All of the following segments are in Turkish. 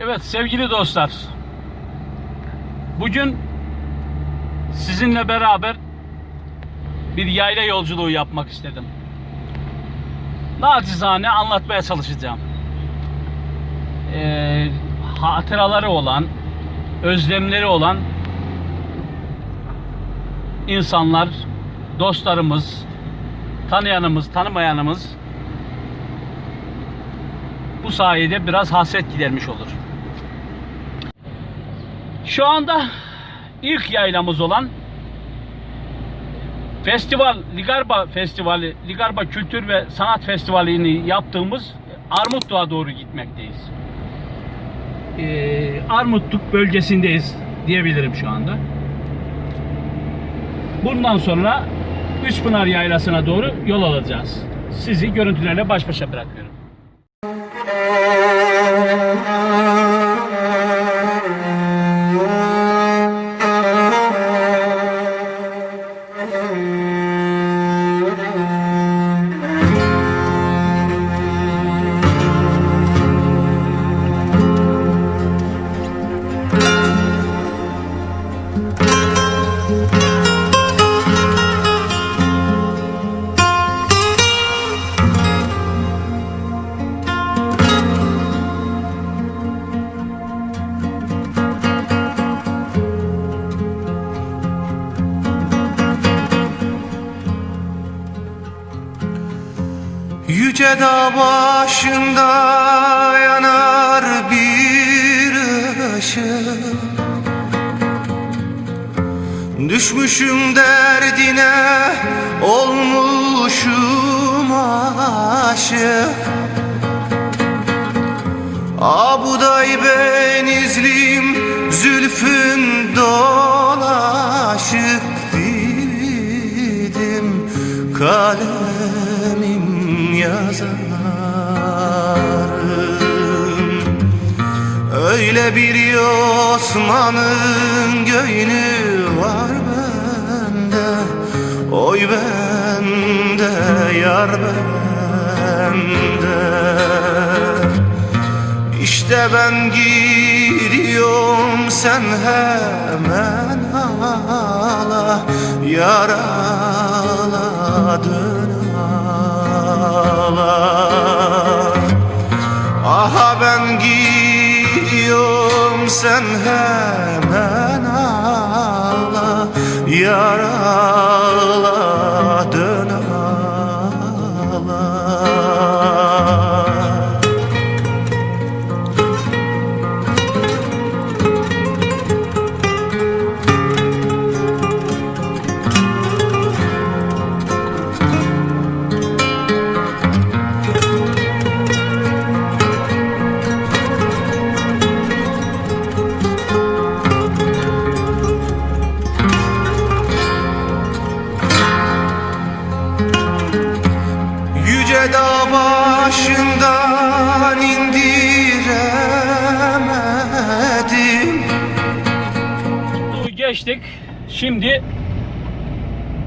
Evet sevgili dostlar. Bugün sizinle beraber bir yayla yolculuğu yapmak istedim. Nacizane anlatmaya çalışacağım. Ee, hatıraları olan, özlemleri olan insanlar, dostlarımız, tanıyanımız, tanımayanımız bu sayede biraz hasret gidermiş olur. Şu anda ilk yaylamız olan festival, Ligarba Festivali, Ligarba Kültür ve Sanat Festivali'ni yaptığımız Armutluğa doğru gitmekteyiz. Ee, Armutluk bölgesindeyiz diyebilirim şu anda. Bundan sonra Üçpınar Yaylası'na doğru yol alacağız. Sizi görüntülerle baş başa bırakıyorum. Düşmüşüm derdine olmuşum aşık. Abuday benizlim zülfün dolaşık didim kalemim yazarım Öyle bir Osman'ın göğünü var bende. Oy bende yar bende. İşte ben gidiyorum sen hemen ağla Yaraladın ağla gidiyorum sen Şimdi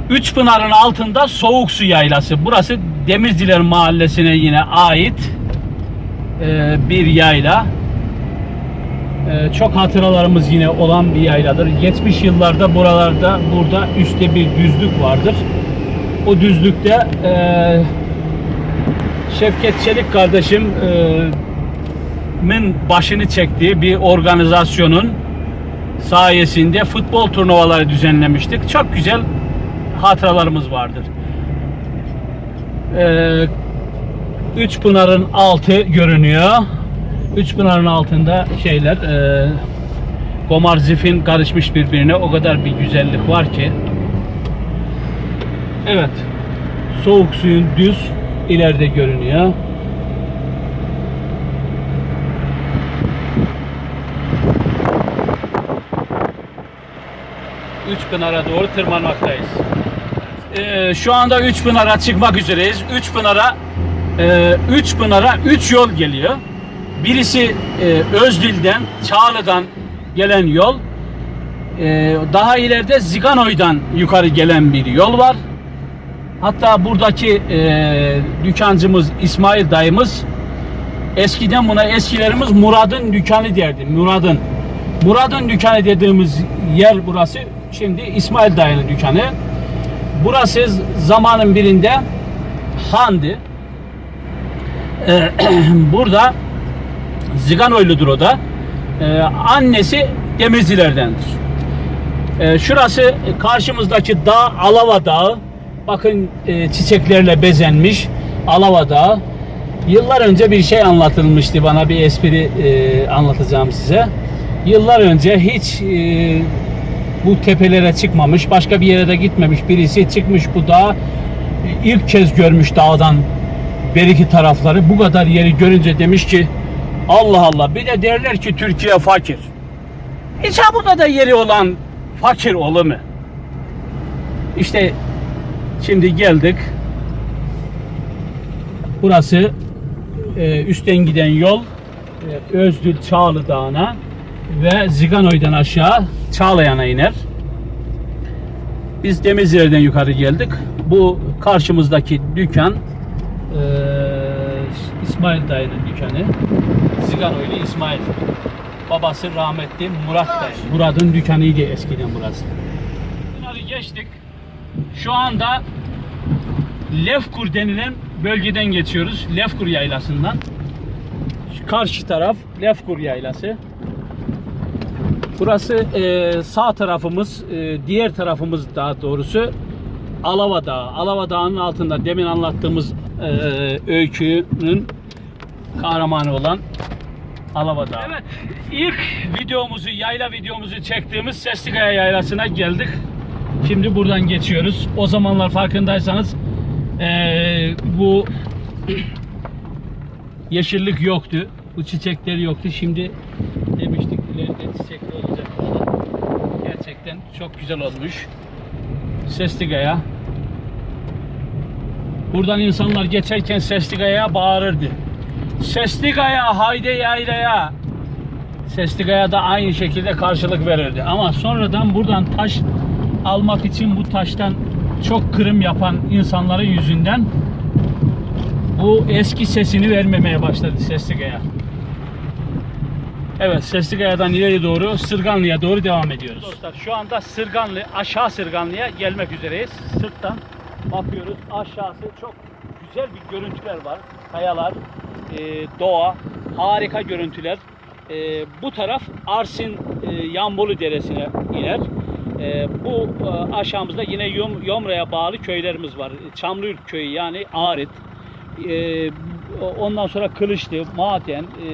Üç Pınar'ın altında Soğuk Su Yaylası. Burası Demirciler Mahallesi'ne yine ait e, bir yayla. E, çok hatıralarımız yine olan bir yayladır. 70 yıllarda buralarda burada üstte bir düzlük vardır. O düzlükte e, Şevket Çelik kardeşim e, min başını çektiği bir organizasyonun sayesinde futbol turnuvaları düzenlemiştik. Çok güzel hatıralarımız vardır. Ee, Üç Pınar'ın altı görünüyor. Üç Pınar'ın altında şeyler e, Gomar Zifin karışmış birbirine. O kadar bir güzellik var ki. Evet. Soğuk suyun düz ileride görünüyor. Üç Pınar'a doğru tırmanmaktayız. Ee, şu anda Üç Pınar'a çıkmak üzereyiz. Üç Pınar'a e, Üç Pınar'a üç yol geliyor. Birisi e, Özdil'den, Çağlı'dan gelen yol. E, daha ileride Ziganoy'dan yukarı gelen bir yol var. Hatta buradaki e, dükkancımız İsmail dayımız Eskiden buna eskilerimiz Murad'ın dükkanı derdi. Murad'ın. Murad'ın dükkanı dediğimiz yer burası. Şimdi İsmail dayının dükkanı. Burası zamanın birinde handı. Ee, burada Ziganoyludur o da. Ee, annesi Demircilerdendir. Ee, şurası karşımızdaki dağ Alava Dağı. Bakın e, çiçeklerle bezenmiş Alava Dağı. Yıllar önce bir şey anlatılmıştı bana bir espri e, anlatacağım size. Yıllar önce hiç e, bu tepelere çıkmamış, başka bir yere de gitmemiş birisi çıkmış bu dağı e, ilk kez görmüş dağdan beriki tarafları bu kadar yeri görünce demiş ki Allah Allah bir de derler ki Türkiye fakir. Hiç burada da yeri olan fakir olur mu? İşte şimdi geldik. Burası e, üstten giden yol e, Özdül Çağlı Dağı'na ve Ziganoy'dan aşağı Çağlayan'a iner. Biz Demirciler'den yukarı geldik. Bu karşımızdaki dükkan e, İsmail dayının dükkanı. Ziganoylu İsmail. Babası rahmetli Murat dayı. Murat'ın dükkanıydı eskiden burası. Bunları geçtik. Şu anda Lefkur denilen bölgeden geçiyoruz. Lefkur yaylasından. Şu karşı taraf Lefkur yaylası. Burası e, sağ tarafımız, e, diğer tarafımız daha doğrusu Alava Dağı. Alava Dağı'nın altında demin anlattığımız e, öykünün kahramanı olan Alava Dağı. Evet, ilk videomuzu, yayla videomuzu çektiğimiz Seslikaya Yaylası'na geldik. Şimdi buradan geçiyoruz. O zamanlar farkındaysanız e, bu yeşillik yoktu. Bu çiçekler yoktu. Şimdi demiştik ileride çiçekli olacak falan. Gerçekten çok güzel olmuş. Sesligaya. Buradan insanlar geçerken Sesligaya'ya bağırırdı. Sesligaya haydi yaylaya. Sesligaya da aynı şekilde karşılık verirdi. Ama sonradan buradan taş almak için bu taştan çok kırım yapan insanların yüzünden bu eski sesini vermemeye başladı Sesligaya. Evet Sesligaya'dan ileri doğru Sırganlı'ya doğru devam ediyoruz. Dostlar şu anda Sırganlı aşağı Sırganlı'ya gelmek üzereyiz. Sırttan bakıyoruz aşağısı çok güzel bir görüntüler var. Kayalar, e, doğa, harika görüntüler. E, bu taraf Arsin e, Yambolu Deresi'ne iner. E, bu e, aşağımızda yine Yom, Yomra'ya bağlı köylerimiz var. Çamlıurt köyü yani Ağrıt. E, ondan sonra Kılıçlı, Maden, e,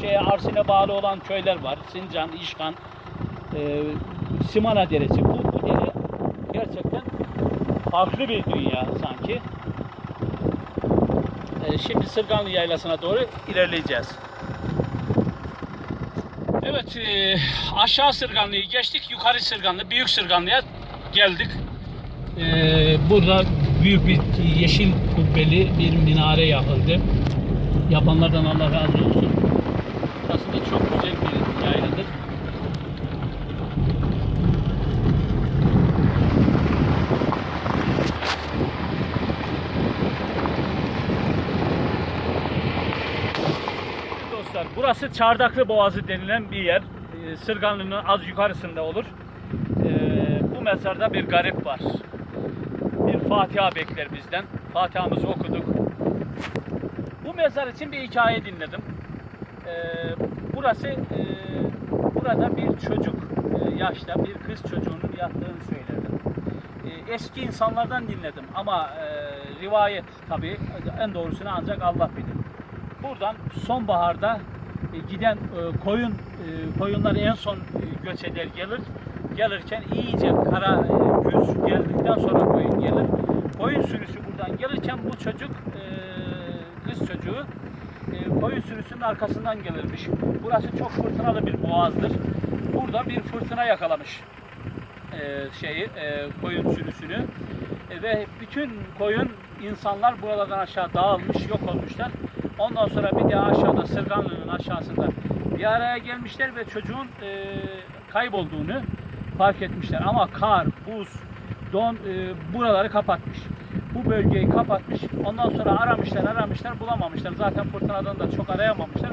şeye Arsin'e bağlı olan köyler var. Sincan, İşkan, e, Simana Deresi. Bu, bu dere gerçekten farklı bir dünya sanki. E, şimdi Sırganlı Yaylası'na doğru ilerleyeceğiz. Evet, e, aşağı Sırganlı'yı geçtik, yukarı Sırganlı, Büyük Sırganlı'ya geldik. E, burada büyük bir yeşil kubbeli bir minare yapıldı. Yapanlardan Allah razı olsun. Burası da çok güzel bir yayladır. Dostlar burası Çardaklı Boğazı denilen bir yer. Ee, Sırganlı'nın az yukarısında olur. Ee, bu mezarda bir garip var. Fatiha bekler bizden. Fatiha'mızı okuduk. Bu mezar için bir hikaye dinledim. Ee, burası e, burada bir çocuk e, yaşta bir kız çocuğunun yattığını söylerdi. E, eski insanlardan dinledim ama e, rivayet tabi en doğrusunu ancak Allah bilir. Buradan sonbaharda e, giden e, koyun e, koyunlar en son e, göç eder gelir. Gelirken iyice kara e, güz geldikten sonra koyun gelir. Koyun sürüsü buradan gelirken bu çocuk e, kız çocuğu e, koyun sürüsünün arkasından gelirmiş. Burası çok fırtınalı bir boğazdır. Burada bir fırtına yakalamış e, şeyi e, koyun sürüsünü E, ve bütün koyun insanlar buralardan aşağı dağılmış yok olmuşlar. Ondan sonra bir daha aşağıda Sırganlı'nın aşağısında bir araya gelmişler ve çocuğun e, kaybolduğunu fark etmişler. Ama kar, buz, don e, buraları kapatmış. bu bölgeyi kapatmış. Ondan sonra aramışlar, aramışlar, bulamamışlar. Zaten fırtınadan da çok arayamamışlar.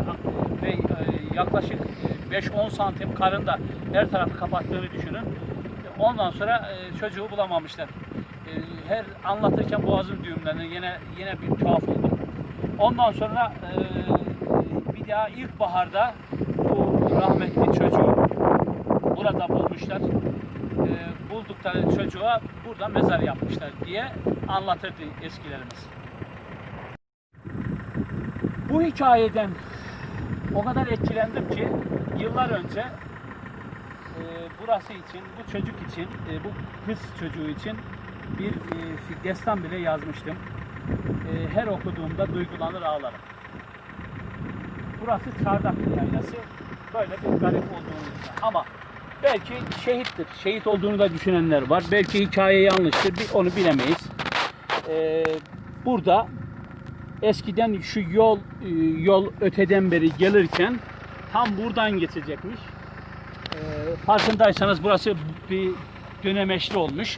Ve e, yaklaşık e, 5-10 santim karın da her tarafı kapattığını düşünün. Ondan sonra e, çocuğu bulamamışlar. E, Her anlatırken boğazım düğümlendi. Yine yine bir tuhaf oldu. Ondan sonra e, bir daha ilkbaharda bu rahmetli çocuğu burada bulmuşlar. Buldukları çocuğa burada mezar yapmışlar diye anlatırdı eskilerimiz. Bu hikayeden o kadar etkilendim ki yıllar önce e, burası için, bu çocuk için, e, bu kız çocuğu için bir e, destan bile yazmıştım. E, her okuduğumda duygulanır ağlarım. Burası Çardaklı Yaylası. Böyle bir garip olduğumuzda. Ama belki şehittir. Şehit olduğunu da düşünenler var. Belki hikaye yanlıştır. Bir- Onu bilemeyiz. E, burada eskiden şu yol e, yol öteden beri gelirken tam buradan geçecekmiş. E, farkındaysanız burası bir dönemeçli olmuş.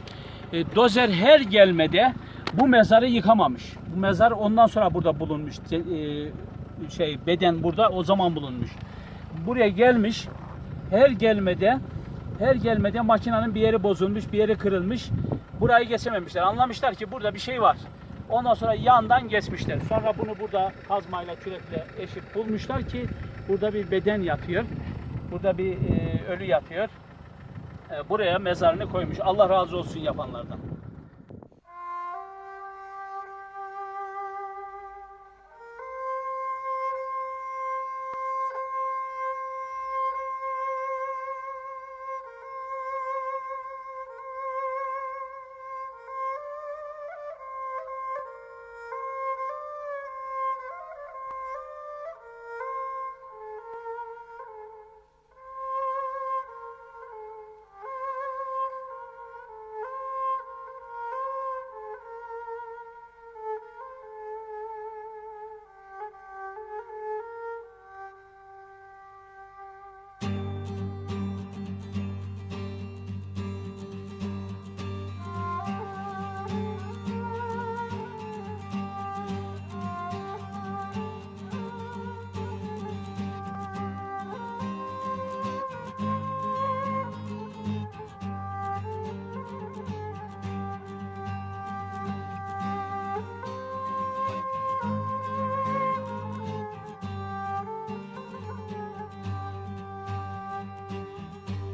E, dozer her gelmede bu mezarı yıkamamış. Bu mezar ondan sonra burada bulunmuş. E, şey beden burada o zaman bulunmuş. Buraya gelmiş. Her gelmede her gelmede makinenin bir yeri bozulmuş, bir yeri kırılmış. Burayı geçememişler. Anlamışlar ki burada bir şey var. Ondan sonra yandan geçmişler. Sonra bunu burada kazmayla, kürekle eşip bulmuşlar ki burada bir beden yatıyor. Burada bir e, ölü yatıyor. E, buraya mezarını koymuş. Allah razı olsun yapanlardan.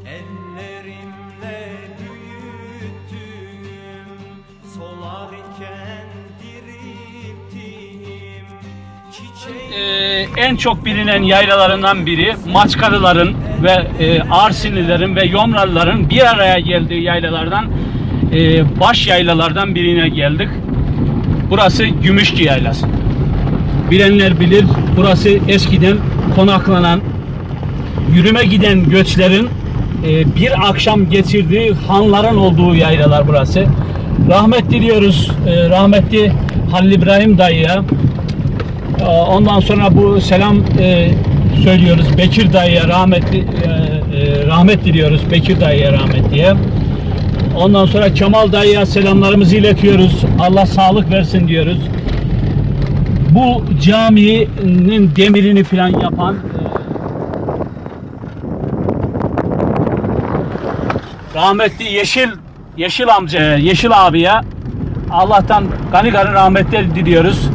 Ellerimle büyüttüm Solarken dirilttim Çiçeği Ee, en çok bilinen yaylalarından biri Maçkarıların ve e, Arsinlilerin ve Yomralıların bir araya geldiği yaylalardan e, baş yaylalardan birine geldik. Burası Gümüşçü Yaylası. Bilenler bilir burası eskiden konaklanan yürüme giden göçlerin e, bir akşam geçirdiği hanların olduğu yaylalar burası. Rahmet diliyoruz e, rahmetli Halil İbrahim dayıya. Ee, Ondan sonra bu selam söylüyoruz Bekir dayıya rahmetli rahmet diliyoruz Bekir dayıya rahmet diye. Ondan sonra Kemal dayıya selamlarımızı iletiyoruz. Allah sağlık versin diyoruz. Bu caminin demirini falan yapan e, rahmetli Yeşil Yeşil amca, Yeşil abiye Allah'tan gani gani rahmetler diliyoruz.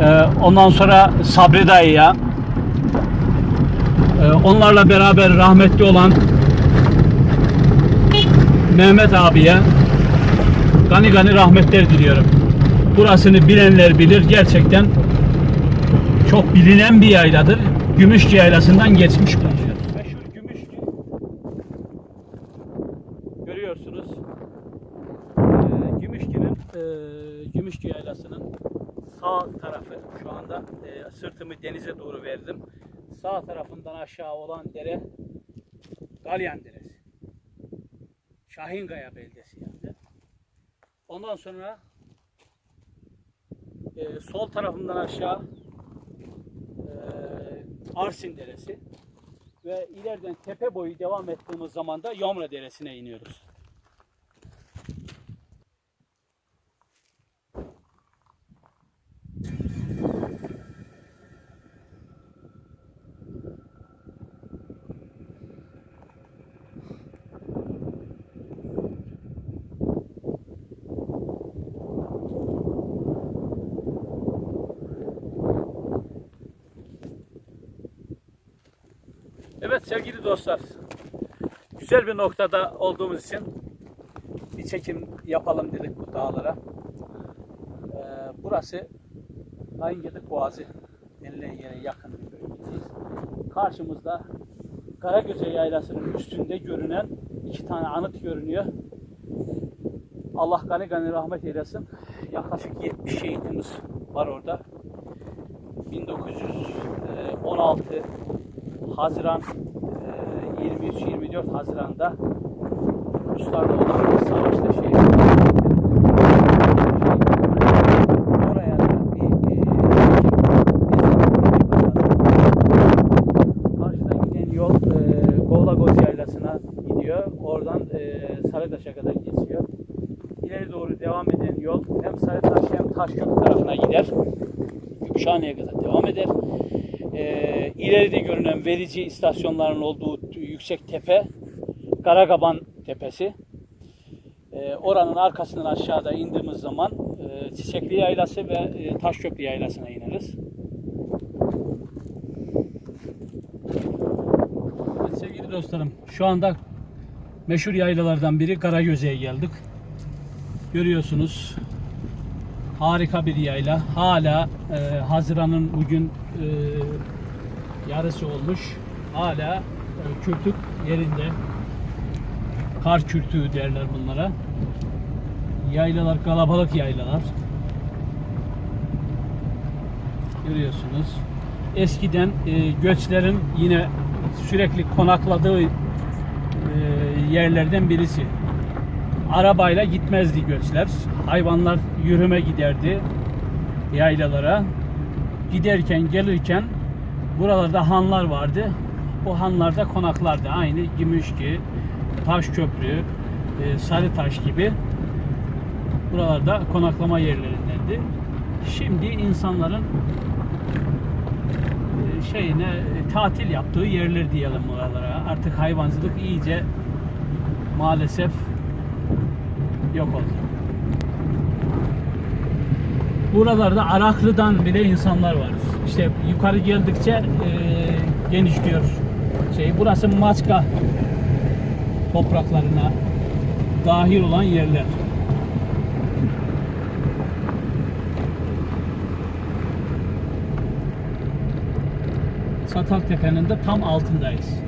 Ee, ondan sonra Sabri dayıya ee, onlarla beraber rahmetli olan Mehmet abiye gani gani rahmetler diliyorum. Burasını bilenler bilir. Gerçekten çok bilinen bir yayladır. Gümüşçü yaylasından geçmiş bulunuyor. Meşhur Gümüşçü. Görüyorsunuz. Ee, Gümüşçü'nün e, Gümüşçü yaylasının sağ tarafı şu anda e, sırtımı denize doğru verdim. Sağ tarafından aşağı olan dere Galyan Deresi. Şahingaya beldesi yani. Ondan sonra e, sol tarafından aşağı e, Arsin Deresi ve ileriden tepe boyu devam ettiğimiz zaman da Yomra Deresi'ne iniyoruz. Evet sevgili dostlar. Güzel bir noktada olduğumuz için bir çekim yapalım dedik bu dağlara. Ee, burası Ayıngedik Boğazı denilen yere yakın bir bölgedeyiz. Karşımızda Karagöze Yaylası'nın üstünde görünen iki tane anıt görünüyor. Allah gani gani rahmet eylesin. Yaklaşık 70 şehidimiz var orada. 1916 Haziran e, 23-24 Haziran'da Ruslarla olan savaşta şey oraya da bir e, Karşıdan giden yol e, Govlagoz Yaylası'na gidiyor. Oradan e, Sarıtaş'a kadar geçiyor. İleri doğru devam eden yol hem Sarıtaş hem Taşköprü tarafına gider. Gümüşhane'ye kadar devam eder. E, ileride görünen verici istasyonların olduğu yüksek tepe Karagaban Tepesi. E, oranın arkasından aşağıda indiğimiz zaman e, Çiçekli Yaylası ve e, Taşköprü Yaylası'na ineriz. Evet sevgili dostlarım şu anda meşhur yaylalardan biri Karagöze'ye geldik. Görüyorsunuz harika bir yayla. Hala e, Haziran'ın bugün e, yarısı olmuş. Hala e, kürtük yerinde. Kar kürtüğü derler bunlara. Yaylalar kalabalık yaylalar. Görüyorsunuz. Eskiden e, göçlerin yine sürekli konakladığı e, yerlerden birisi. Arabayla gitmezdi göçler. Hayvanlar yürüme giderdi yaylalara. Giderken gelirken buralarda hanlar vardı. O hanlarda konaklardı. Aynı Gümüşki, Taşköprü, e, Sarıtaş gibi buralarda konaklama yerlerindendi. Şimdi insanların e, şeyine e, tatil yaptığı yerler diyelim buralara. Artık hayvancılık iyice maalesef yok oldu. Buralarda Araklı'dan bile insanlar var. İşte yukarı geldikçe e, genişliyor şey. Burası Maçka topraklarına dahil olan yerler. Çataltepe'nin de tam altındayız.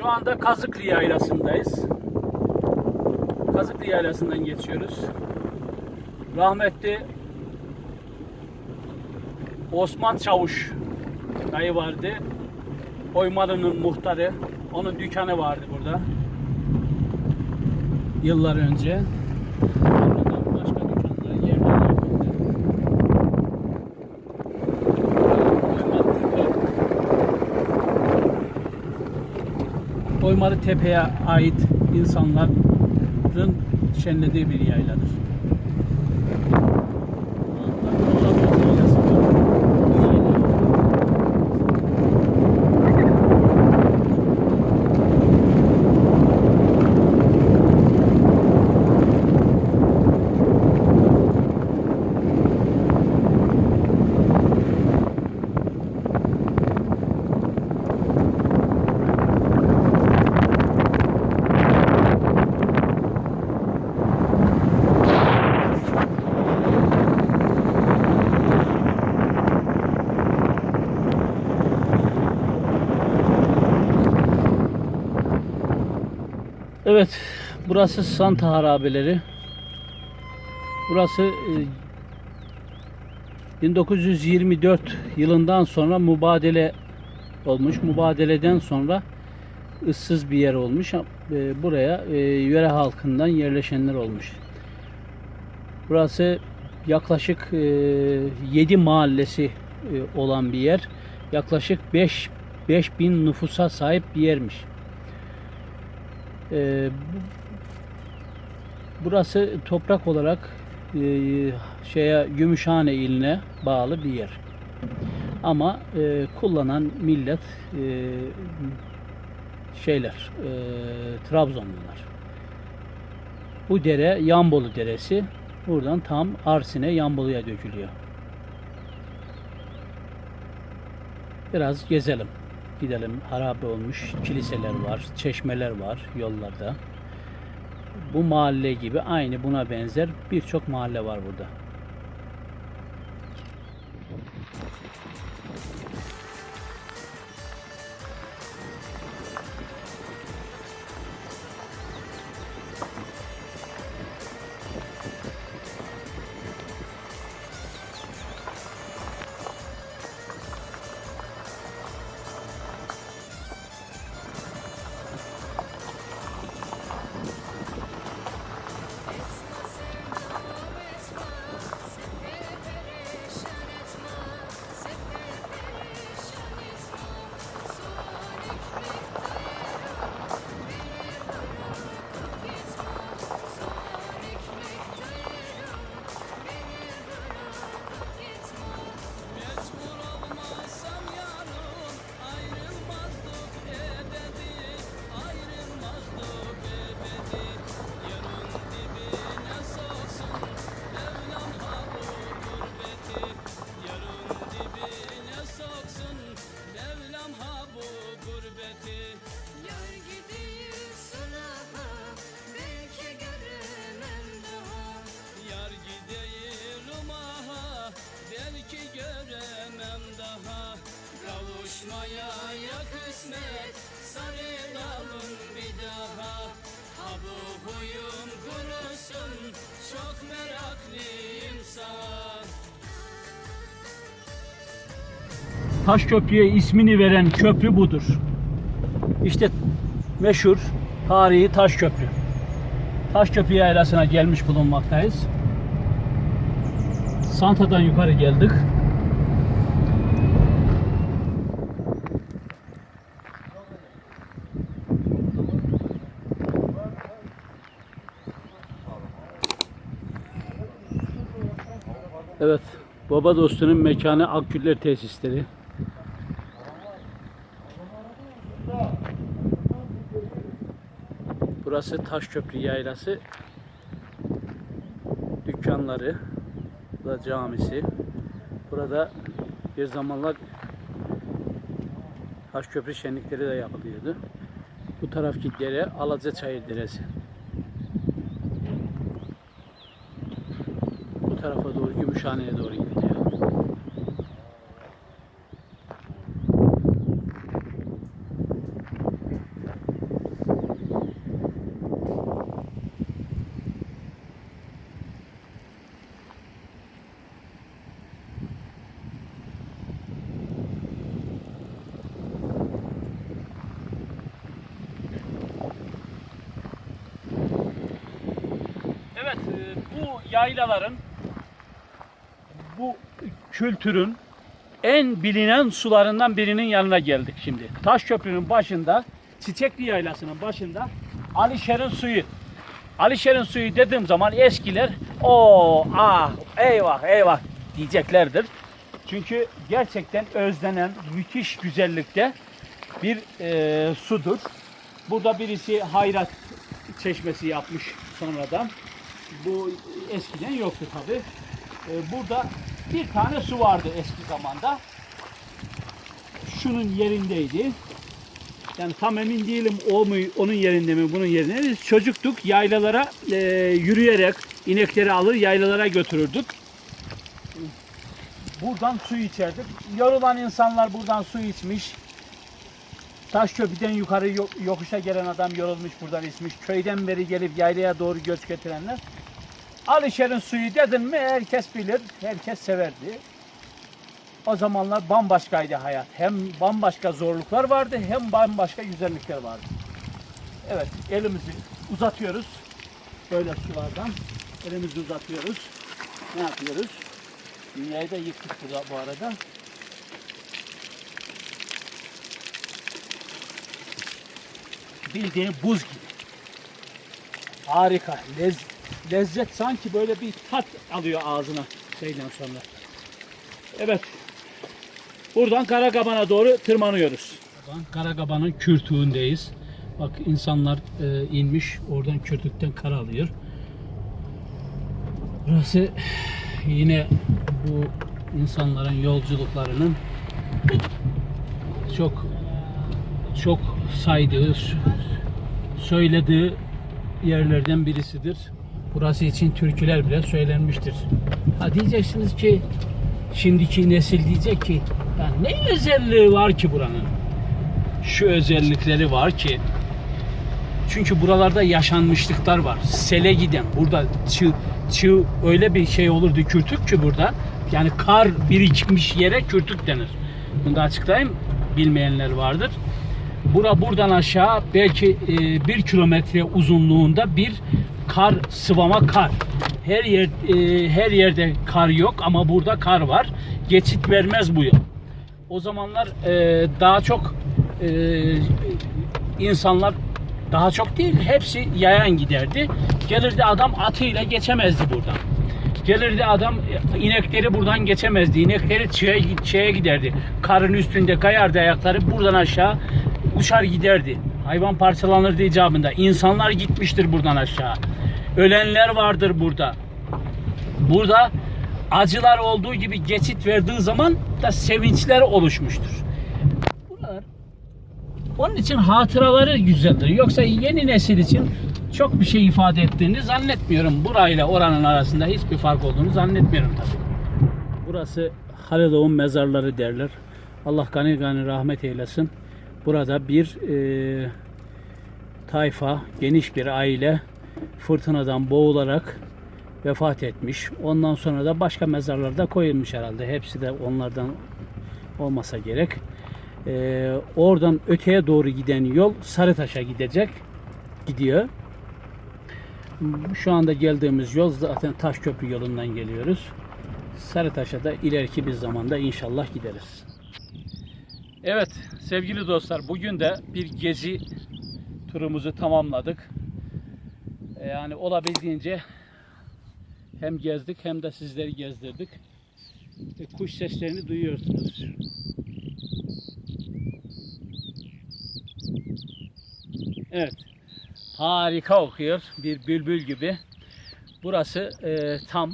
Şu anda Kazıklı Yaylası'ndayız. Kazıklı Yaylası'ndan geçiyoruz. Rahmetli Osman Çavuş dayı vardı. Oymalı'nın muhtarı. Onun dükkanı vardı burada. Yıllar önce. Sonradan başka dükkanlar, yerler yapıldı. Oymalı Tepe Oymalı Tepe'ye ait insanların şenlediği bir yayladır. Evet, burası Santa Harabeleri. Burası e, 1924 yılından sonra mübadele olmuş. Mübadeleden sonra ıssız bir yer olmuş. E, Buraya e, yöre halkından yerleşenler olmuş. Burası yaklaşık 7 mahallesi e, olan bir yer. Yaklaşık 5 5000 nüfusa sahip bir yermiş. Bu- burası toprak olarak e, şeye Gümüşhane iline bağlı bir yer. Ama e, kullanan millet e, şeyler e, Trabzonlular. Bu dere Yambolu Deresi. Buradan tam Arsin'e Yambolu'ya dökülüyor. Biraz gezelim. Gidelim. Harabe olmuş kiliseler var, çeşmeler var yollarda. Bu mahalle gibi aynı buna benzer birçok mahalle var burada. Kısmet sarılalım bir daha Ha bu huyum kurusun çok meraklıyım sana Taşköprü'ye ismini veren köprü budur. İşte meşhur tarihi Taşköprü. Taşköprü yaylasına gelmiş bulunmaktayız. Santa'dan yukarı geldik. Evet, baba dostunun mekanı Akgüller tesisleri. Burası Taşköprü Yaylası. Dükkanları, burada camisi. Burada bir zamanlar Taşköprü şenlikleri de yapılıyordu. Bu taraftaki dere Alacaçayır Deresi. Tarafa doğru Gümüşhane'ye doğru. Evet, e, yaylaların, bu kültürün en bilinen sularından birinin yanına geldik şimdi. Taşköprünün başında, Çiçekli Yaylası'nın başında Alişer'in suyu. Alişer'in suyu dediğim zaman eskiler o ah eyvah eyvah diyeceklerdir. Çünkü gerçekten özlenen müthiş güzellikte bir e, sudur. Burada birisi hayrat çeşmesi yapmış sonradan. Bu eskiden yoktu tabi. burada bir tane su vardı eski zamanda. Şunun yerindeydi. Yani tam emin değilim o mu onun yerinde mi bunun yerinde mi. Biz çocuktuk yaylalara e, yürüyerek inekleri alır yaylalara götürürdük. Buradan su içerdik. Yorulan insanlar buradan su içmiş. Taşköprü'den yukarı yo- yokuşa gelen adam yorulmuş buradan içmiş. Köyden beri gelip yaylaya doğru göç getirenler. Alişer'in suyu dedin mi herkes bilir, herkes severdi. O zamanlar bambaşkaydı hayat. Hem bambaşka zorluklar vardı hem bambaşka güzellikler vardı. Evet elimizi uzatıyoruz. Böyle sulardan elimizi uzatıyoruz. Ne yapıyoruz? Dünyayı da yıktık bu arada. Bildiğin buz gibi. Harika, lez, lezzet sanki böyle bir tat alıyor ağzına şeyden sonra. Evet. Buradan Karagaban'a doğru tırmanıyoruz. Karagaban'ın kürtüğündeyiz. Bak insanlar e, inmiş oradan kürtükten kar alıyor. Burası yine bu insanların yolculuklarının çok çok saydığı, söylediği yerlerden birisidir. Burası için türküler bile söylenmiştir. Ha diyeceksiniz ki şimdiki nesil diyecek ki ya ne özelliği var ki buranın? Şu özellikleri var ki çünkü buralarda yaşanmışlıklar var. Sele giden, burada çığ, çığ öyle bir şey olurdu kürtük ki burada. Yani kar birikmiş yere kürtük denir. Bunu da açıklayayım. Bilmeyenler vardır. Bura buradan aşağı belki e, bir kilometre uzunluğunda bir kar sıvama kar. Her yer e, her yerde kar yok ama burada kar var. Geçit vermez bu yol. O zamanlar e, daha çok e, insanlar daha çok değil hepsi yayan giderdi. Gelirdi adam atıyla geçemezdi buradan. Gelirdi adam inekleri buradan geçemezdi. İnekleri çiğe, çiğe giderdi. Karın üstünde kayardı ayakları buradan aşağı uçar giderdi. Hayvan parçalanırdı icabında. İnsanlar gitmiştir buradan aşağı. Ölenler vardır burada. Burada acılar olduğu gibi geçit verdiği zaman da sevinçler oluşmuştur. Buralar onun için hatıraları güzeldir. Yoksa yeni nesil için çok bir şey ifade ettiğini zannetmiyorum. Burayla oranın arasında hiçbir fark olduğunu zannetmiyorum tabii. Burası Haliloğun mezarları derler. Allah gani gani rahmet eylesin. Burada bir e, tayfa, geniş bir aile fırtınadan boğularak vefat etmiş. Ondan sonra da başka mezarlarda koyulmuş herhalde. Hepsi de onlardan olmasa gerek. Ee, oradan öteye doğru giden yol Sarıtaş'a gidecek. Gidiyor. Şu anda geldiğimiz yol zaten Taşköprü yolundan geliyoruz. Sarıtaş'a da ileriki bir zamanda inşallah gideriz. Evet sevgili dostlar bugün de bir gezi turumuzu tamamladık. Ee, Yani olabildiğince hem gezdik hem de sizleri gezdirdik. E, Kuş seslerini duyuyorsunuz. Evet. Harika okuyor. Bir bülbül gibi. Burası e, tam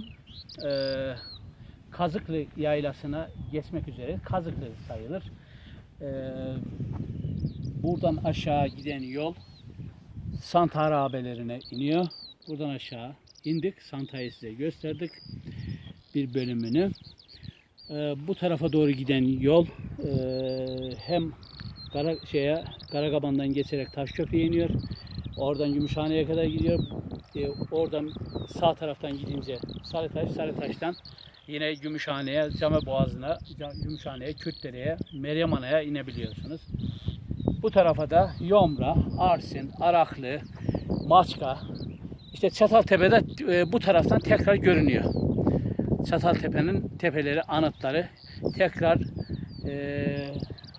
e, Kazıklı yaylasına geçmek üzere. Kazıklı sayılır. E, buradan aşağı giden yol Sant harabelerine iniyor. Buradan aşağı indik. Santa'yı size gösterdik. Bir bölümünü. Ee, bu tarafa doğru giden yol e, hem Kara, şeye, Karagaban'dan geçerek Taşköprü'ye iniyor. Oradan Gümüşhane'ye kadar gidiyor. Ee, oradan sağ taraftan gidince Sarıtaş, Sarıtaş'tan yine Gümüşhane'ye, Came Boğazı'na, Gümüşhane'ye, Kürtdere'ye, Meryem Ana'ya inebiliyorsunuz. Bu tarafa da Yomra, Arsin, Araklı, Maçka, işte Çataltepe'de e, bu taraftan tekrar görünüyor. Çataltepe'nin tepeleri, anıtları tekrar e,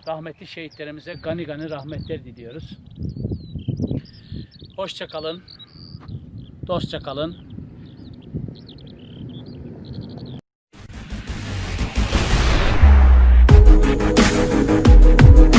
rahmetli şehitlerimize gani gani rahmetler diliyoruz. Hoşça kalın. Dostça kalın.